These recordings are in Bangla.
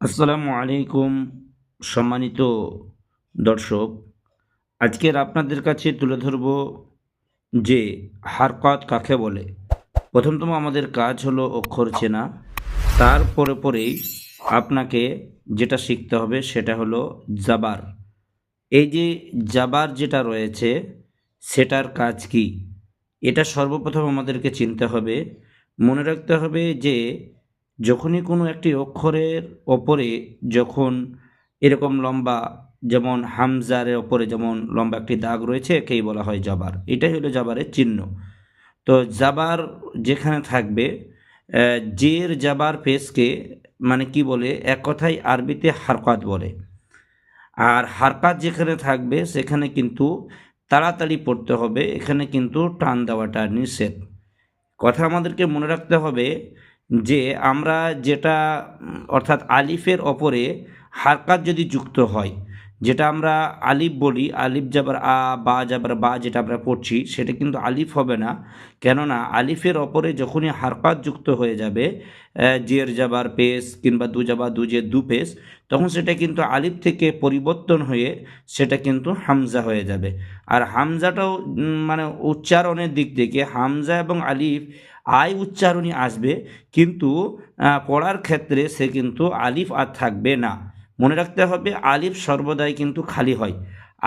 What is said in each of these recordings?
আসসালামু আলাইকুম, সম্মানিত দর্শক। আজকের আপনাদের কাছে তুলে ধরব যে হারকাত কাকে বলে। প্রথমতম আমাদের কাজ হলো অক্ষর চেনা। তারপরে পরেই আপনাকে যেটা শিখতে হবে সেটা হলো জাবার। এই যে জাবার যেটা রয়েছে, সেটার কাজ কি? এটা সর্বপ্রথম আমাদেরকে চিনতে হবে। মনে রাখতে হবে যে যখনই কোনো একটি অক্ষরের ওপরে যখন এরকম লম্বা, যেমন হামজারের ওপরে যেমন লম্বা একটি দাগ রয়েছে, একেই বলা হয় জাবার। এটাই হলো জাবারের চিহ্ন। তো জাবার যেখানে থাকবে জের জাবার পেশকে মানে কি বলে, এক কথায় আরবিতে হারকাত বলে। আর হারকাত যেখানে থাকবে, সেখানে কিন্তু তাড়াতাড়ি পড়তে হবে। এখানে কিন্তু টান দেওয়াটা নিষেধ। কথা আমাদেরকে মনে রাখতে হবে যে আমরা যেটা অর্থাৎ আলিফের ওপরে হারকাত যদি যুক্ত হয় যেটা আমরা আলিফ বলি, আলিফ যাবার আ, বা যাবার বা যেটা আমরা পড়ছি, সেটা কিন্তু আলিফ হবে না। কেননা আলিফের ওপরে যখনই হারকাত যুক্ত হয়ে যাবে জের যাবার পেস কিংবা দু যাবার দু জের দু পেস তখন সেটা কিন্তু আলিফ থেকে পরিবর্তন হয়ে সেটা কিন্তু হামজা হয়ে যাবে। আর হামজাটাও মানে উচ্চারণের দিক থেকে হামজা এবং আলিফ আয় উচ্চারণই আসবে, কিন্তু পড়ার ক্ষেত্রে সে কিন্তু আলিফ আর থাকবে না। মনে রাখতে হবে আলিফ সর্বদাই কিন্তু খালি হয়।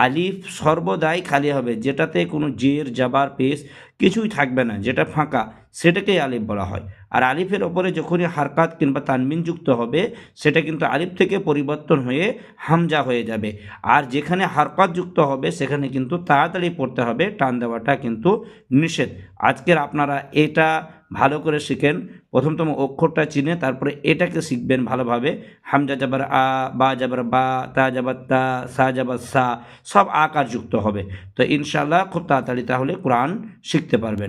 আলিফ সর্বদাই খালি হবে, যেটাতে কোনো জের, জাবার, পেশ কিছুই থাকবে না, যেটা ফাঁকা, সেটাকেই আলিফ বলা হয়। আর আলিফের ওপরে যখনই হারকাত কিংবা তানমিন যুক্ত হবে, সেটা কিন্তু আলিফ থেকে পরিবর্তন হয়ে হামজা হয়ে যাবে। আর যেখানে হারকাত যুক্ত হবে, সেখানে কিন্তু তাড়াতাড়ি পড়তে হবে, টান দেওয়াটা কিন্তু নিষেধ। আজকের আপনারা এটা ভালো করে শিখেন, প্রথমতম অক্ষরটা চিনে তারপরে এটাকে শিখবেন ভালোভাবে। হামজা যাবার আ, বা যাবার বা, তা যাবার তা, সা যাবার সা, সব আকার যুক্ত হবে। তো ইনশাল্লাহ খুব তাড়াতাড়ি তাহলে কোরআন শিখতে পারবেন